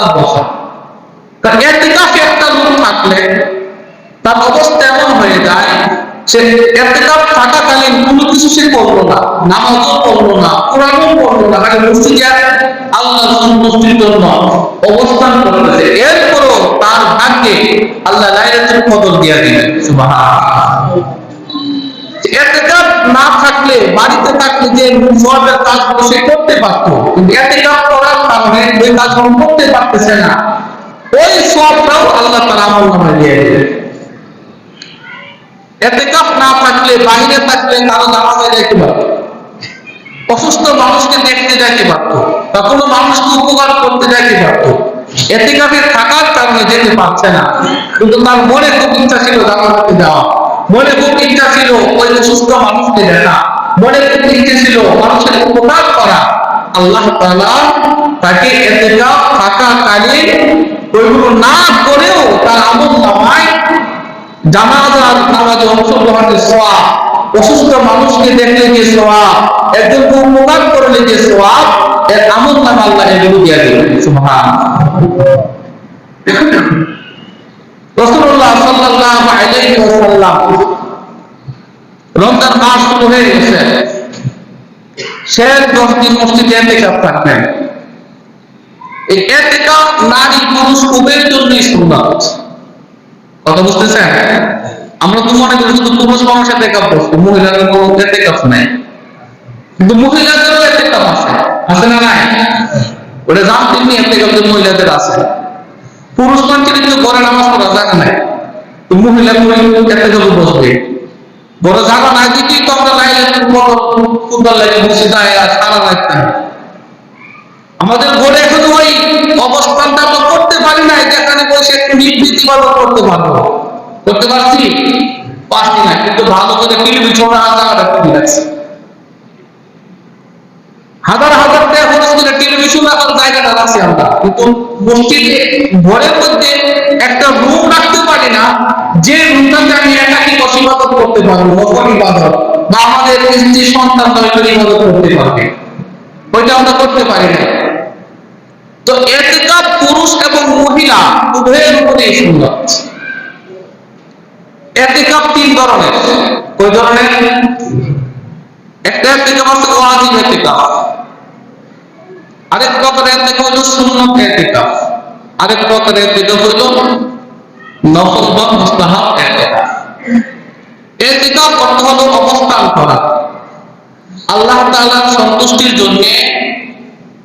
এতেকাফ বসা। কারণ এতেকাফে একটা লোক থাকলে তার অবস্থা এমন হয়ে যায় সে থাকাকালীন কোনো কিছু সে করল না পড়ল না, কোরআনও পড়ল না মসজিদে আল্লাহ সন্তুষ্টির জন্য অবস্থান করতেছে এরপরও তার ভাগ্যে আল্লাহ লাইলাতুল কদর দিয়ে দিবেন সুবহানাল্লাহ। এতেকাপ না থাকলে, বাড়িতে থাকলে যে সবের কাজগুলো সে করতে পারতো, কিন্তু এতেকাপ কারণে ওই কাজগুলো করতে পারতেছে না, ওই সবটাও আল্লাহ তার আমল নামে দিয়ে দেবে এতেকাপ না থাকলে থাকলে কারও নামাজে যাইতে অসুস্থ মানুষকে দেখতে যাইতে বা কোনো মানুষকে উপকার করতে যাইতে পারতো এতেকাপে থাকার কারণে যেতে পারছে না। কিন্তু তার মনে খুব ইচ্ছা ছিল যাওয়া। মনে খুব ইচ্ছা ছিল ওই মানুষকে দেখা। মনে খুব ইচ্ছে ছিল মানুষের উপকার করা। আল্লাহ তাআলা তাকে এতে এতেকাপ থাকাকালীন ওইগুলো না করেও তার আমল নামায়। জানাজার নামাজে অংশগ্রহণের সোয়াব, অসুস্থ মানুষকে দেখলে যে সোয়াব একজনকে উপকার করলে যে সোয়াব, এর আমল নাম আল্লাহ এগুলো দিয়ে রাসূলুল্লাহ সাল্লাল্লাহু আলাইহি ওয়াসাল্লাম রমজান মাস শুরু হয়ে গেছে। শেষ দশ দিন মসজিদে এতেকাপ থাকবেন এই বসছে মহিলাদের আছে। না নাই? ওটা জানতে আছে। পুরুষ মানুষের কিন্তু ঘরে নামাজ পড়া জায়গা নাই। তো মহিলা বসবে। বড় জায়গা নাই দিতেই তো আমরা লাইলে সুন্দর লাগে বসে আর সারা লাগতে আমাদের অবস্থানটা তো করতে পারি না যেখানে বসে একটু নিবৃত্তি ভালো করতে পারব। করতে পারছি? পারছি না, কিন্তু ভালো করে কিলবি ছোট জায়গাটা খুবই লাগছে হাজার হাজার টাকা খরচ করে টেলিভিশন রাখার জায়গাটা রাখছি আমরা। কিন্তু মসজিদে, ঘরের মধ্যে একটা রুম রাখতে পারি না, যে রুমটাতে আমি একাকি বসিবাদত করতে পারব নকল ইবাদত বা আমাদের স্ত্রী সন্তান ইবাদত করতে পারবে। ওইটা আমরা করতে পারি না। তো এতেকাপ পুরুষ এবং মহিলা উভয়ের উপরে সুন্দর। এতেকাপ তিন ধরনের। কই ধরনের? একটা এতেকাপ আছে ওয়াজিব এতেকাপ আরেক প্রকার এতেকাপ হলো সুন্নত এতেকাপ আরেক প্রকার এতেকাপ হলো নফল বা মুস্তাহাব এতেকাপ অর্থ হলো অবস্থান করা। আল্লাহ তাআলার সন্তুষ্টির জন্য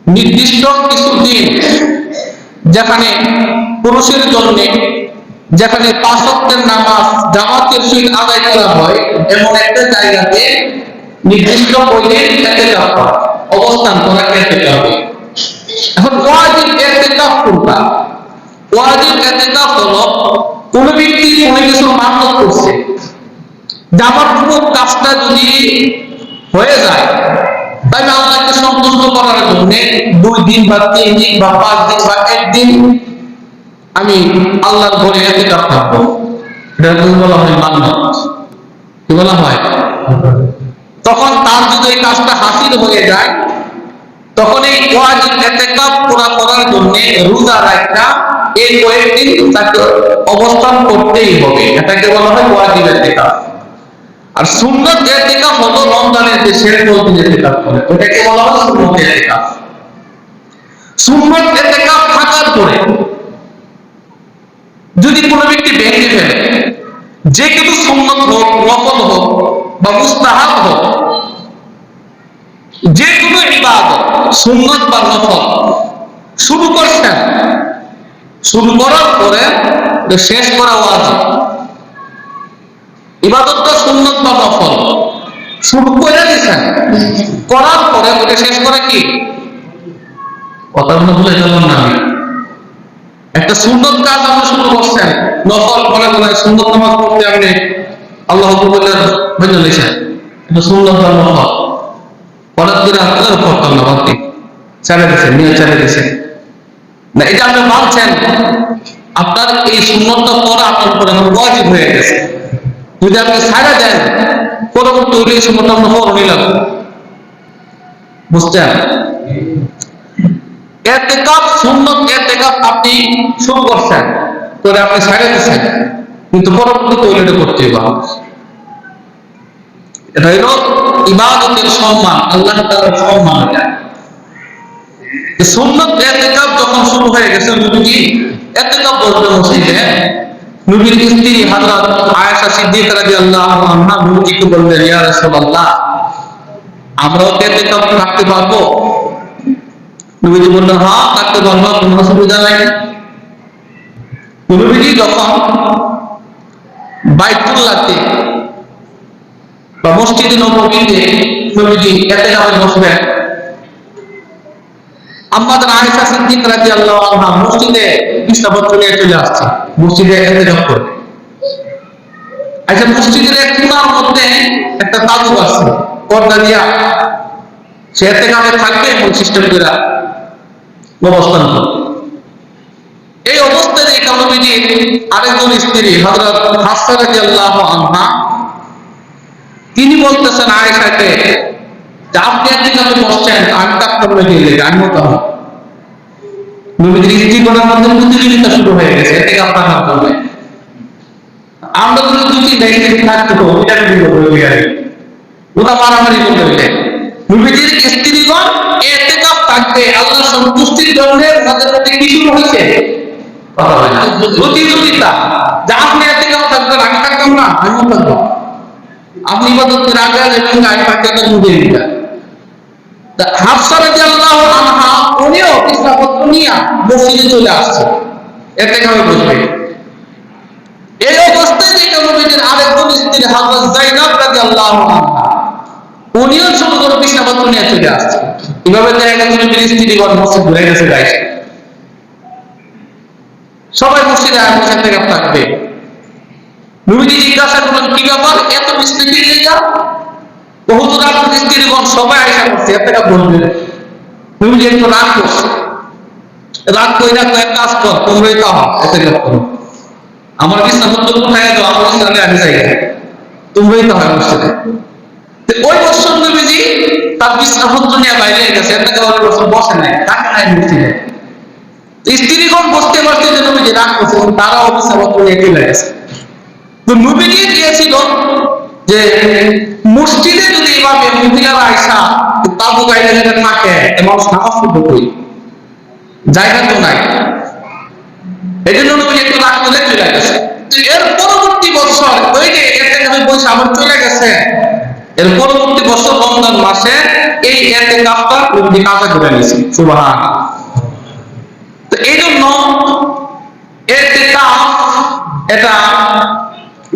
নির্দিষ্ট কিছু দিন যেখানে পুরুষের জন্য, যেখানে পাঁচ ওয়াক্তের নামাজ জামাতের সহিত আদায় করা হয়, এমন একটা জায়গাতে নির্দিষ্ট বইয়ে এতেকাফ করা, অবস্থান করা এতেকাফ। এখন ওয়াজিব ওয়াজিব কোন ব্যক্তি কোনো কিছু করছে, জামার পুরো কাজটা যদি হয়ে যায় সন্তুষ্ট করার জন্য দুই দিন বা তিন দিন বা পাঁচ দিন বা একদিন আমি আল্লাহর ঘরে এতে থাকব। এটা বলা হয় মান্নত কি বলা হয়? তখন তার যদি এই কাজটা হাসিল হয়ে যায়, তখন এই ওয়াজিব এতেকাপ পুরা করার জন্য রোজা রাখা এই কয়েকদিন তাকে অবস্থান করতেই হবে। এটাকে বলা হয় ওয়াজিব এতেকাপ আর সুন্নত এতেকাফ হলো রমজানের যে শেষ দিন এতেকাফ করে। ওটাকে বলা হয় সুন্নত এতেকাফ। সুন্নত এতেকাফ থাকার পরে যদি কোনো ব্যক্তি ভেঙে ফেলে, যে কোনো সুন্নত হোক নফল হোক বা মুস্তাহাব হোক, যে কোনো ইবাদত, সুন্নত বা নফল শুরু করছেন, শুরু করার পরে শেষ করা ওয়াজিব ইবাদতটা সুন্নত বা নফল? শুরু করে দিয়েছেন। করার পরে ওটা শেষ করে কি? কথা মনে ভুলে যাবেন না আমি। একটা সুন্নত কাজ আপনি শুরু করছেন, নফল করে করে সুন্নত নামাজ পড়তে আপনি আল্লাহ বুঝে লিখেন এটা সুন্নত বা নফল? পরের দিন আপনার করতাম না ছেড়ে দিয়েছেন, নিয়ে ছেড়ে দিয়েছেন। না, এটা আপনি মানছেন। আপনার এই সুন্নতটা পরে আপনার উপরে ওয়াজিব হয়ে গেছে। যদি আপনি ছাড়া দেন পরবর্তী হলে সময়টা আমরা ফল নিলাম বুঝছেন? এতেকাপ সুন্নত, এতেকাপ আপনি শুরু করছেন, করে আপনি সাইডে দিচ্ছেন কিন্তু পরবর্তী টয়লেটে করতে হবে এটা হলো ইবাদতের সম্মান, আল্লাহ তাআলার সম্মান। এটা যে সুন্নত, এতেকাপ যখন শুরু হয়ে গেছে নবীজি এতেকাপ বলতে মসজিদে নবীর স্ত্রী হযরত আয়েশা সিদ্দিকা রাদিয়াল্লাহু আনহা নবীজিকে বললেন, ইয়া রাসূলুল্লাহ, আমরাও কি এতেকাপ রাখতে পারব। নবীজি বললেন হ্যাঁ থাকতে পারব, কোনো অসুবিধা নাই। নবীজি যখন বাইতুল্লাহতে বা মসজিদে নববীতে নবীজি এতেকাপে বসবেন আমাদের আয়েশা সিদ্দিক মসজিদে নিয়ে চলে আসছে। মসজিদে করে আচ্ছা মসজিদের এক কোণার মধ্যে একটা তাবু আছে, পর্দা দিয়া। সে এতেকাপে থাকবে এমন সিস্টেম করে অবস্থান এই অবস্থায় এই নবীজির আরেকজন স্ত্রী, হযরত হাফসা রাদিয়াল্লাহু আনহা, তিনি বলতেছেন আয়েশাকে যে আপনি একদিন আপনি বসছেন আমি কাপড় লেগে গেলে আমি মতো হব। নবীজির করার মধ্যে প্রতিযোগিতা শুরু হয়ে গেছে এতে আপনার হাত ধরবে। আমরা যদি দুটি দেখে থাকতে তো এটা কি করব ওটা মারামারি করতে হইলে নবীজির স্ত্রীগণ এতেকাপ থাকবে আল্লাহ সন্তুষ্টির জন্য তাদের মধ্যে কি শুরু হয়েছে? হয়। প্রতিযোগিতা। যে আপনি এতেকাপ থাকবেন, আমি থাকতাম না, আমিও থাকব আপনি ইবাদত করে আগে এবং আমি পাকে তো মুখে দিতা হাফসা রাদিয়াল্লাহু আনহা চলে আসছে। এতেকাপে বসবে এই অবস্থায় আনহা, উনিও ছোট নিয়ে চলে আসছে। দেখা সবাই মসজিদে আর থাকবে। নবীজি জিজ্ঞাসা করলেন, কি ব্যাপার? এত মিস্ত্রি লেগা বহুত রাত স্ত্রীগণ সবাই আশা করছে এত টাকা বলবে নবীজি একটু রাগ করছে। রাগ কইরা কয়েক কাজ কর তোমরাই তো এত টাকা করো আমার কোথায় দাও, আমার সামনে আমি যাই। তো হয় মসজিদে ওই বছর তার বিছানাপত্র নিয়ে বাইরে গেছে একটা ওই বছর বসে নাই তাকে নাই স্ত্রীগণ বসতে বসতে যে নবীজি রাগ করছে, এবং তারাও বিছানাপত্র নিয়ে চলে গেছে। তো নবীজি গিয়েছিল যে মসজিদে যদি এভাবে মহিলারা আইসা তাবু গাইলে যেটা থাকে, এমন পড়বে কই? জায়গা তো নাই। এই জন্য নবীজি একটু রাগ করে চলে গেছে। তো এর পরবর্তী বছর, ওই যে এতে আমি বলছি, আবার চলে গেছে। এর পরবর্তী বছর রমজান মাসে এই এতে কাপটা নবীজি কাজা করে নিয়েছে। সুবহান। তো এই জন্য এতে কাপ এটা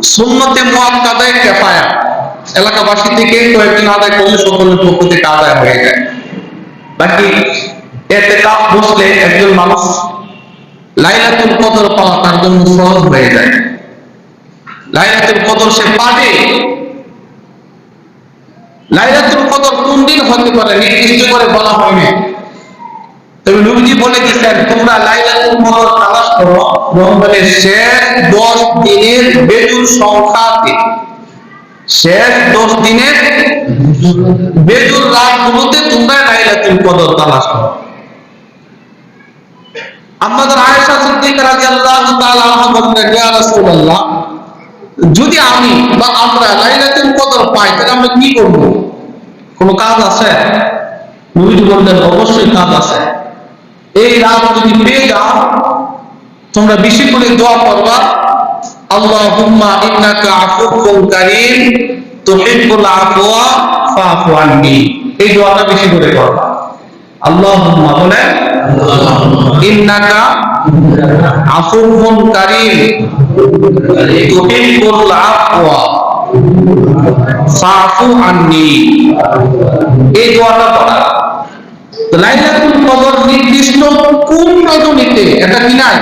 সুন্নতে মুআক্কাদায়ে কিফায়া। এলাকাবাসী থেকে কয়েকজন আদায় করলে সকলের পক্ষ থেকে আদায় হয়ে যায়। বাকি এতে কাপ বসলে একজন মানুষ লাইলাতুল কদর পাওয়া তার জন্য সহজ হয়ে যায়। লাইলাতুল কদর সে পাবে। লাইলাতুল কদর কোন দিন হতে পারে নির্দিষ্ট করে বলা হয়নি। তবে বলে তোমরা লাইলাতুল কদর তালাশ করো রমজানের শেষ 10 দিনের বেজুর সংখ্যাতে শেষ 10 দিনের বেজুর রাতগুলোতে তোমরা লাইলাতুল কদর তালাশ করো। আমাদের আয়েশা যদি আমি বা আমরা লাইলাতুল কদর পাই, তাহলে আমরা কি করব? কোনো কাজ আছে? অবশ্যই কাজ আছে। এই রাত যদি পেয়ে যাও, তোমরা বেশি করে দোয়া করবা, আল্লাহুম্মা ইন্নাকা আফুউন কারীম, তুহিব্বুল আফওয়া ফাআফু আননি। এই দোয়াটা বেশি করে করবা। আল্লাহুম্মা বলে, ইন্নাকা আফুউন কারীম, তুহিব্বুল আফওয়া ফাআফু আননি। এই দোয়াটা পড়া। লাইলাতুল কদর নির্দিষ্ট কোন রজনীতে, এটা কি নাই?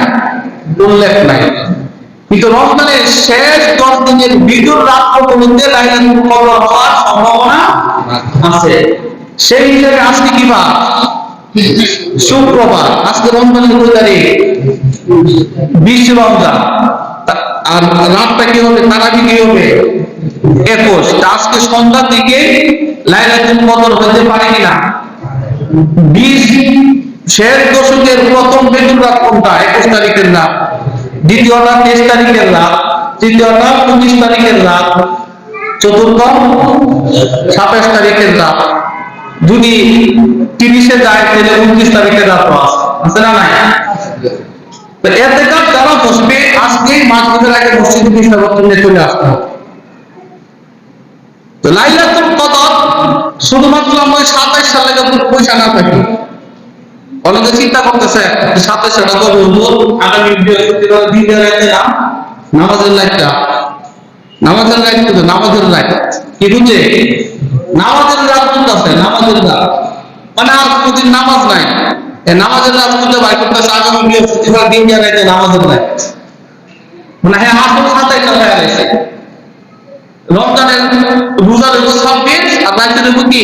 উল্লেখ নাই। কিন্তু রমজানের শেষ দশ দিনের বিদুর রাত্রগুলোতে লাইলাতুল কদর হওয়ার সম্ভাবনা আছে। সেই হিসাবে আজকে কি বার? শুক্রবার। আজকে রমজানের কয় তারিখ? বিশ রমজান। আর রাতটা কি হবে? তারাবি কি হবে? একুশ। আজকে সন্ধ্যার দিকে লাইলাতুল কদর হতে পারে কিনা? বিশ শেষ দশকের প্রথম রাত কোনটা? একুশ তারিখের রাত দ্বিতীয়টা তেইশ তারিখের রাত তৃতীয়টা পঁচিশ তারিখের রাত চতুর্থ সাতাশ তারিখের রাত যদি তিরিশে যায়, তাহলে উনত্রিশ তারিখের রাত আছে। না নাই? এতে কাপ যারা বসবে? আজকে মাসগুলোর আগে মসজিদে বিশ্ববর্তন নিয়ে চলে আসতে হবে। তো লাইলাতুল শুধুমাত্র আমরা সাতাশ সালে যখন পয়সা না থাকি অনেকে চিন্তা করতেছে সাতাশ সালে কবে হুজুর আগামী বৃহস্পতিবার দিন রাতে না নামাজের লাইটটা নামাজের লাইট কিন্তু নামাজের লাইট কি বুঝে? নামাজের রাত আছে, নামাজের রাত। মানে আর কোনদিন নামাজ নাই। নামাজের রাত খুঁজে বাইর করতেছে, আগামী বৃহস্পতিবার দিন রাতে নামাজের লাইট মানে হ্যাঁ আসল সালে আছে রমজানের রোজার হইব রাতের কি?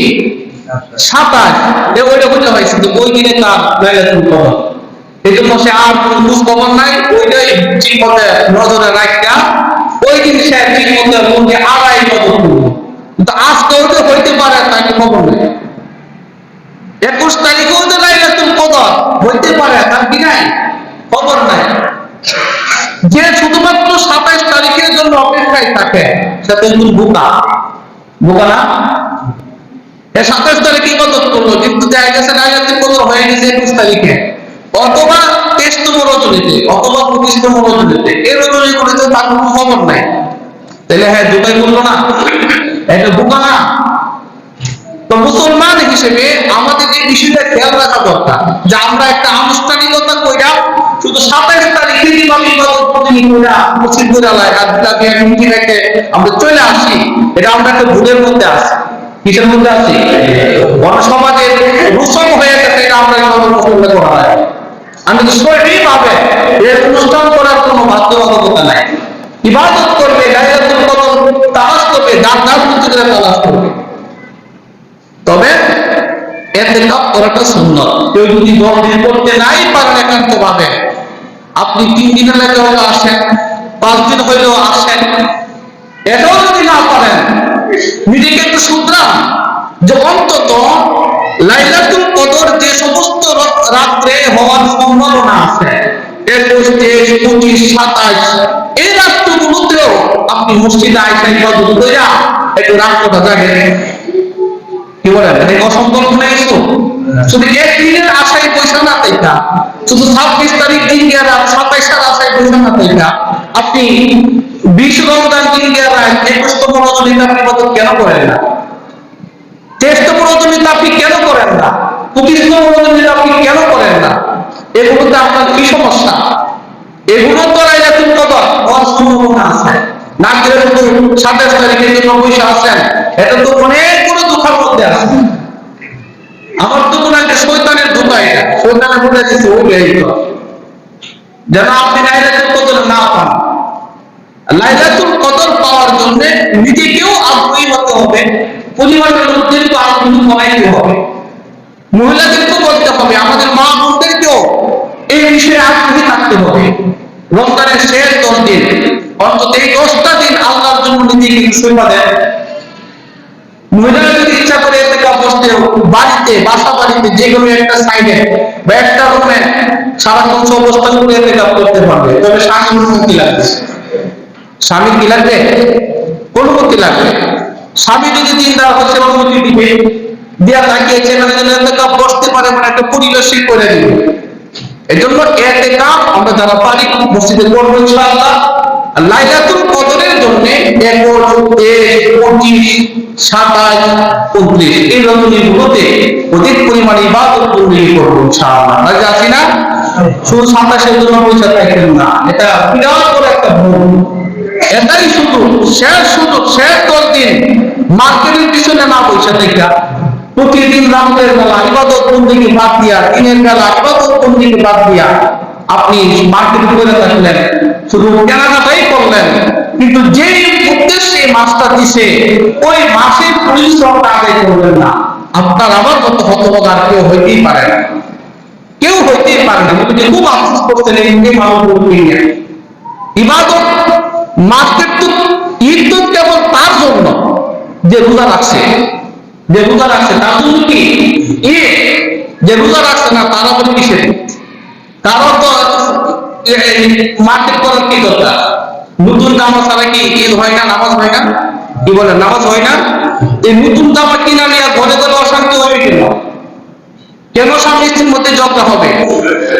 সাতাশ। ওইটা বুঝতে পারছি যে ওই দিনে তার লাইলাতুল কদর এই জন্য সে আর কোন খোঁজ নাই, ওইটাই ঠিক মতে নজরে রাখা ওই দিন সে ঠিক মতে মনকে আড়াই কদর কিন্তু আজকে ওইটা হইতে পারে তাকে খবর নেই। একুশ তারিখে ওদের লাইলাতুল কদর হইতে পারে, তার কি নাই? খবর নাই। যে শুধুমাত্র সাতাইশ তারিখের জন্য অপেক্ষায় থাকে, সে তো একজন বোকা। বোকা না? এ সাতাইশ তারিখে কিন্তু একুশ তারিখে। রজনীতে রজনীতে এই হ্যাঁ তো মুসলমান হিসেবে আমাদের এই বিষয়টা খেয়াল রাখা দরকার যে আমরা একটা আনুষ্ঠানিকতা কইরা শুধু সাতাইশ তারিখে আমরা চলে আসি, এটা আমরা একটা ভুলের মধ্যে আছি। কিসের মধ্যে গণসমাজের রুসম হয়ে গেছে আমরা করা হয় আমি এর অনুষ্ঠান করার বাধ্যবাধকতা নাই। ইবাদত করবে কদর তালাশ করবে তালাশ করবে। তবে এতে কাপ করাটা সুন্দর। কেউ যদি দিন করতে নাই পারেন একান্ত ভাবে আপনি তিন দিনের লেগে হয়তো আসেন, পাঁচ দিন হইলেও আসেন। এটাও যদি না পারেন যে অন্তত লাইলাতুল কদর যে সমস্ত রাত্রে হওয়ার সম্ভাবনা আছে, একুশ, তেইশ, পঁচিশ, সাতাশ, এই রাত্রগুলোতেও আপনি মসজিদে একটু কি এটা অসম্ভব শুধু এক দিনের আশায় পয়সা না তাইটা শুধু ছাব্বিশ তারিখ দিন গিয়ে রাত আশায় পয়সা না তাইটা আপনি বিশ রমজান দিন গিয়ে রাত একুশতম রজনীতে কেন করেন না তেইশতম রজনীতে আপনি কেন করেন না। রজনীতে আপনি কেন করেন না? এগুলোতে আপনার কি সমস্যা? এগুলো তো কদর হওয়ার সম্ভাবনা আছে। তো সাতাশ এটা তো অনেক বড় দুঃখের মধ্যে আছে। আমার তো শৈতানের এটা। শৈতানের যেন আপনি লাইলাতুল কদর না পান। লাইলাতুল কদর পাওয়ার জন্য নিজেকেও আগ্রহী হতে হবে। পরিবারের আগ্রহী হবে। মহিলাদেরকেও বলতে হবে, আমাদের মা বোনদেরকেও। এই বিষয়ে আগ্রহী থাকতে হবে। রমজানের শেষ দশ দিন অন্তত এই দশটা দিন আল্লাহর জন্য নিজেকে সেবা দেন। মহিলারা যদি ইচ্ছা করে এতে বসতে বাড়িতে, বাসা বাড়িতে, যে কোনো একটা সাইডে বা একটা রুমে সারাক্ষণ অবস্থান করে এতে করতে পারবে। তবে স্বামীর অনুমতি লাগবে। স্বামীর কি লাগবে? অনুমতি লাগবে। স্বামী যদি দিন দেওয়া হচ্ছে অনুমতি দিবে। দিয়া এতে বসতে পারে মানে একটা পরিবেশ করে দিবে। এই জন্য এতে কাপ আমরা যারা পারি মসজিদে করব ইনশাআল্লাহ। লাইলাতুল কদরের জন্য একুশ তেইশ পঁচিশ, সাতাশ, উনত্রিশ। এই রজনীগুলোতে অধিক পরিমাণে ইবাদত বন্দেগী করব, ইনশাআল্লাহ। রাজি আছি না, শুধু সাতাশের জন্য পয়সা থাকবেন না। এটা বিরাট বড় একটা ভুল। এটাই শুধু শেষ শুধু, শেষ দশ দিন। মার্কেটের পিছনে না পয়সা দেখা প্রতিদিন রাতের বেলা ইবাদত বন্দিকে বাদ দিয়া, দিনের বেলা ইবাদত বন্দিকে বাদ দিয়া আপনি মার্কেট করে থাকলেন, শুধু কেনাকাটাই করলেন, কিন্তু যে উদ্দেশ্যে মাসটা দিছে, ওই মাসের পরিশ্রমটা আদায় করবেন না। আপনার আমার মতো হতভাগ কেউ হইতেই পারে না। কেউ হইতেই পারে না। খুব আফসোস করছেন এই যে ভালো করতেই না ইবাদত মার্কেট তো ঈদ তো কেবল তার জন্য যে রোজা রাখছে। যে রোজা রাখছে, তার জন্য কি? ঈদ যে রোজা রাখছে না, তারা কিসের তারও তো মার্কেট করার কি দরকার? নতুন ছাড়া কি ঈদ হয় না, নামাজ হয় না? কি বলে, নামাজ হয় না? এই নতুন কিনা নিয়ে ঘরে ঘরে অশান্তি হবে কেন? কেন স্বামী স্ত্রীর মধ্যে হবে?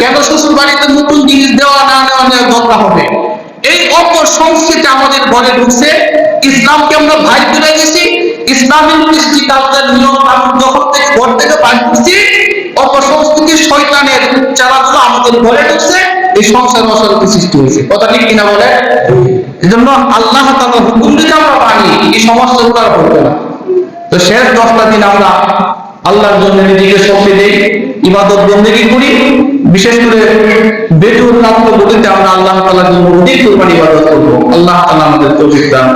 কেন শ্বশুর বাড়িতে নতুন জিনিস দেওয়া না দেওয়া নিয়ে ঝগড়া হবে? এই অপর সংস্কৃতি আমাদের ঘরে ঢুকছে। ইসলামকে আমরা ভাই তুলে গেছি ইসলামের কৃষ্টি কালচার নিয়ম কানুন যখন থেকে ঘর থেকে বাইর করছি? অপর সংস্কৃতির শয়তানের চারাগুলো আমাদের ঘরে ঢুকছে, এই সংসার অশান্তি সৃষ্টি হয়েছে। কথা ঠিক কিনা বলে? এই জন্য আল্লাহ তাআলা হুকুম যদি আমরা মানি এই সমস্যাগুলো আর ঘটবে না। তো শেষ দশটা দিন আমরা আল্লাহর জন্য নিজেকে শক্তি দেই, ইবাদত বন্দেগী করি। বিশেষ করে বেজুর রাত্র গতিতে আমরা আল্লাহ তাআলার জন্য অধিক পরিমাণ ইবাদত করব। আল্লাহ তাআলা আমাদের তৌফিক দান।